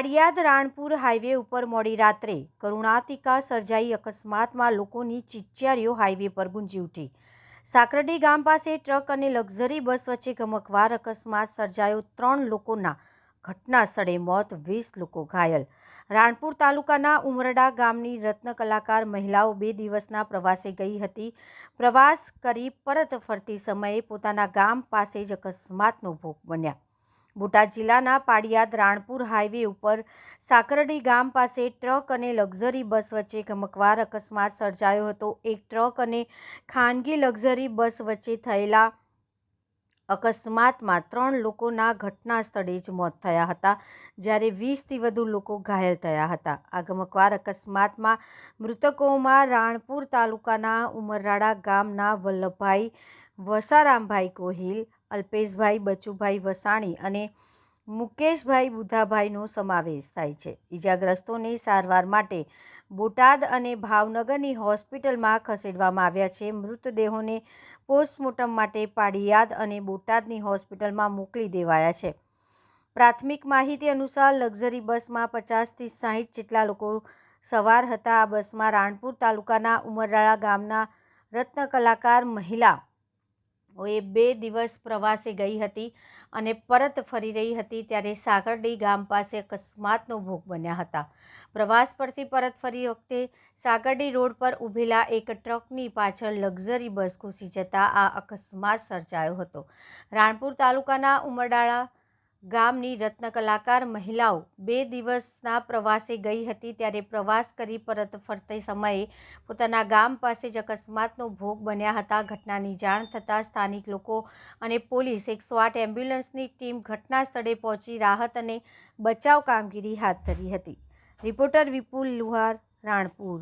પાડિયાદ Ranpur highway ઉપર મોડી રાત્રે કરુણાતિકા સર્જાઈ અકસ્માતમાં લોકોની ચિચિયારીઓ હાઈવે પર ગુંજી ઉઠી. સાકરડી ગામ પાસે ટ્રક અને લક્ઝરી બસ વચ્ચે ગમકવાર અકસ્માત સર્જાયો. ત્રણ લોકોના ઘટના સ્થળે મોત, વીસ લોકો ઘાયલ. રાણપુર તાલુકાના ઉમરડા ગામની રત્ન કલાકાર મહિલાઓ બે દિવસના પ્રવાસે ગઈ હતી. પ્રવાસ કરી પરત ફરતી સમયે પોતાના ગામ પાસે જ અકસ્માતનો ભોગ બન્યા. બોટાદ જિલ્લાના પાડિયાદ રાણપુર હાઈવે ઉપર સાકરડી ગામ પાસે ટ્રક અને લક્ઝરી બસ વચ્ચે ગમકવાર અકસ્માત સર્જાયો હતો. એક ટ્રક અને ખાનગી લક્ઝરી બસ વચ્ચે થયેલા અકસ્માતમાં ત્રણ લોકોના ઘટના સ્થળે જ મોત થયા હતા, જ્યારે વીસથી વધુ લોકો ઘાયલ થયા હતા. આ ગમકવાર અકસ્માતમાં મૃતકોમાં રાણપુર તાલુકાના ઉમરાળા ગામના વલ્લભભાઈ વસારામભાઈ ગોહિલ અલ્પેશભાઈ, બચુભાઈ વસાણી અને મુકેશભાઈ બુધાભાઈનો સમાવેશ થાય છે. ઈજાગ્રસ્તોને સારવાર માટે બોટાદ અને ભાવનગરની હોસ્પિટલમાં ખસેડવામાં આવ્યા છે. મૃતદેહોને પોસ્ટમોર્ટમ માટે પાડિયાદ અને બોટાદની હોસ્પિટલમાં મોકલી દેવાયા છે. પ્રાથમિક માહિતી અનુસાર લક્ઝરી બસમાં પચાસથી સાહીઠ જેટલા લોકો સવાર હતા. આ બસમાં રાણપુર તાલુકાના ઉમરડાળા ગામના રત્ન કલાકાર મહિલા એ બે દિવસ પ્રવાસે ગઈ હતી અને પરત ફરી રહી હતી ત્યારે સાગરડી ગામ પાસે અકસ્માતનો ભોગ બન્યા હતા. પ્રવાસ પરથી પરત ફરી વખતે સાગરડી રોડ પર ઊભેલા એક ટ્રકની પાછળ લક્ઝરી બસ ઘૂસી જતા આ અકસ્માત સર્જાયો હતો. રાણપુર તાલુકાના ઉમરડાળા ગામની રત્ન કલાકાર મહિલાઓ બે દિવસના પ્રવાસે ગઈ હતી ત્યારે પ્રવાસ કરી પરત ફરતી સમયે પોતાના ગામ પાસે જ અકસ્માતનો ભોગ બન્યા હતા. ઘટનાની જાણ થતાં સ્થાનિક લોકો અને પોલીસ એકસો આઠ એમ્બ્યુલન્સની ટીમ ઘટના સ્થળે પહોંચી રાહત અને બચાવ કામગીરી હાથ ધરી હતી. રિપોર્ટર વિપુલ લુહાર, રાણપુર.